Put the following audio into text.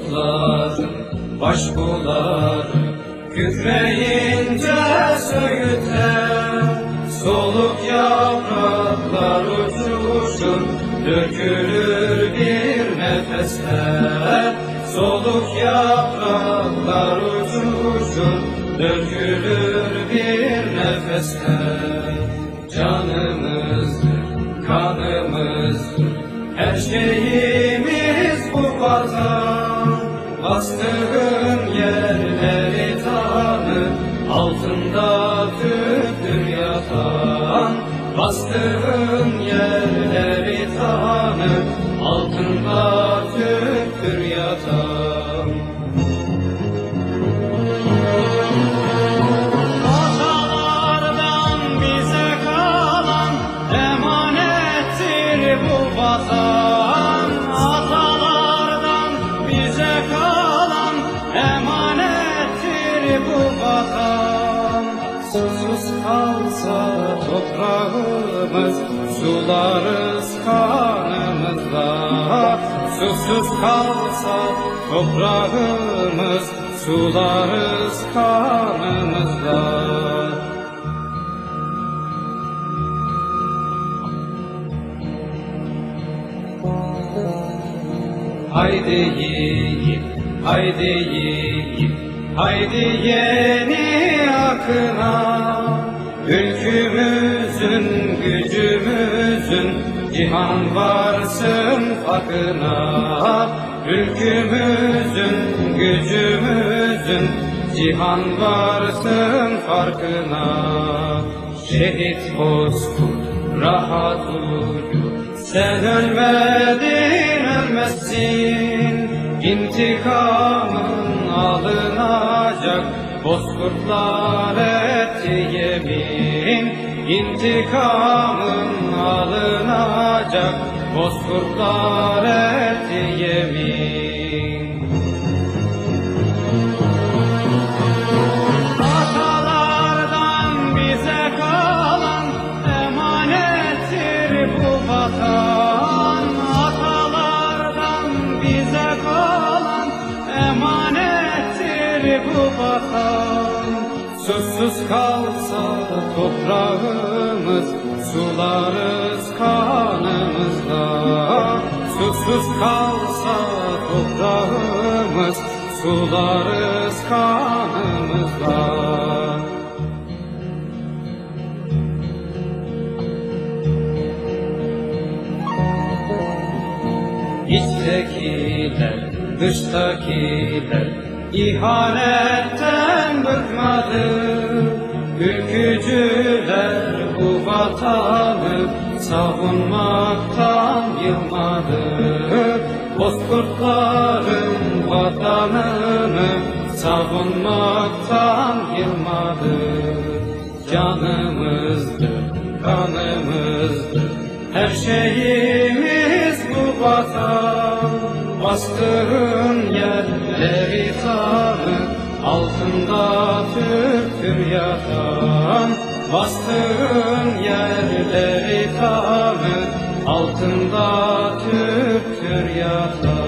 yurtlar baş bular Kükreyince söğütler Soluk yapraklar uçuşur Dökülür bir nefeste Soluk yapraklar uçuşur Dökülür bir nefeste Canımızdır, kanımızdır Her şeyimiz bu vatan Bastığın yerleri tanı Altında Türktür yatan. Bastığın yerleri tanı Altında Türktür yatan. Atalardan bize kalan emanettir bu vatan bu vatan Susuz kalsa toprağımız sularız kanımızla Susuz kalsa toprağımız sularız kanımızla Haydi yiğit, haydi yiğit, haydi yeni akına Ülkümüzün, gücümüzün, cihan varsın fakına Ülkümüzün, gücümüzün, cihan varsın farkına. Şehit bozkurt, rahat uyu Sen ölmedin ölmezsin. İntikamın alınacak. Bozkurtlar etti yemin İntikamın alınacak. Bozkurtlar etti yemin bu vatan Susuz kalsa toprağımız sularız kanımızla Susuz kalsa toprağımız sularız kanımızla İçtekiler, dıştakiler ihanetten bıkmadı Ülkücüler bu vatanı savunmaktan yılmadı. Bozkurtların vatanını savunmaktan yılmadı. Canımızdır, kanımızdır her şeyimiz bu vatan. Bastığın Altında Türktür yatan Bastığın yerleri tanı Altında Türktür yatan